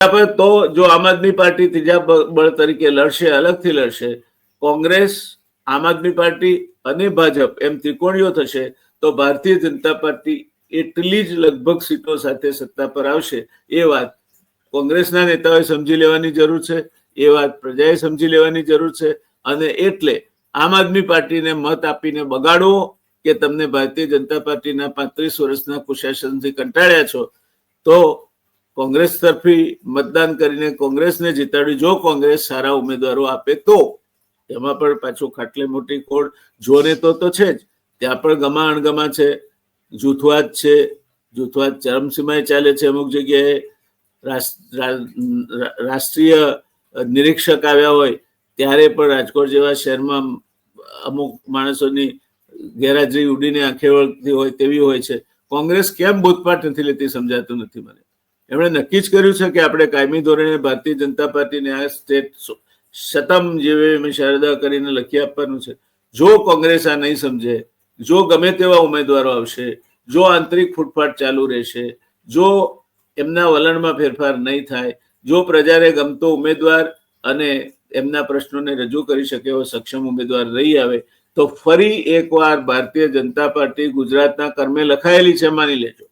પર તો જો આમ આદમી પાર્ટી ત્રીજા બળ તરીકે લડશે, અલગથી લડશે, કોંગ્રેસ, આમ આદમી પાર્ટી અને ભાજપ એમ ત્રિકોણીઓ થશે, તો ભારતીય જનતા પાર્ટી એટલી જ લગભગ સીટો સાથે સત્તા પર આવશે. એ વાત કોંગ્રેસના નેતાઓએ સમજી લેવાની જરૂર છે, એ વાત પ્રજાએ સમજી લેવાની જરૂર છે અને એટલે આમ આદમી પાર્ટીને મત આપીને બગાડવો કે તમને ભારતીય જનતા પાર્ટીના પાંત્રીસ વર્ષના કુશાસનથી કંટાળ્યા છો, તો કોંગ્રેસ તરફી મતદાન કરીને કોંગ્રેસને જીતાડ્યું. જો કોંગ્રેસ સારા ઉમેદવારો આપે તો એમાં પણ પાછું ખાટલે મોટી કોડ જોને તો તો છે જ. ત્યાં પણ ગમા અણગમા છે. જૂથવાદ છે. જૂથવાદ ચરમસીમાએ ચાલે છે અમુક જગ્યાએ. રાષ્ટ્રીય નિરીક્ષક આવ્યા હોય ત્યારે પણ રાજકોટ જેવા શહેરમાં અમુક માણસોની ગેરહાજરી ઉડીને આંખે વળતી હોય તેવી હોય છે. કોંગ્રેસ કેમ બોધપાઠ નથી લેતી સમજાતું નથી મને? એમણે નક્કી જ કર્યું છે કે આપણે કાયમી ધોરણે ભારતીય જનતા પાર્ટીને આ સ્ટેટ શતમ જેવી મેં શારદા કરીને લખી આપવાનું છે. જો કોંગ્રેસ આ નહીં સમજે, જો ગમે તેવા ઉમેદવારો આવશે, જો આંતરિક ફૂટફાટ ચાલુ રહેશે, જો એમના વલણમાં ફેરફાર નહીં થાય, જો પ્રજાને ગમતો ઉમેદવાર અને એમના પ્રશ્નોને રજૂ કરી શકે એવો સક્ષમ ઉમેદવાર રહી આવે, તો ફરી એકવાર ભારતીય જનતા પાર્ટી ગુજરાતના કર્મે લખાયેલી છે, માની લેજો.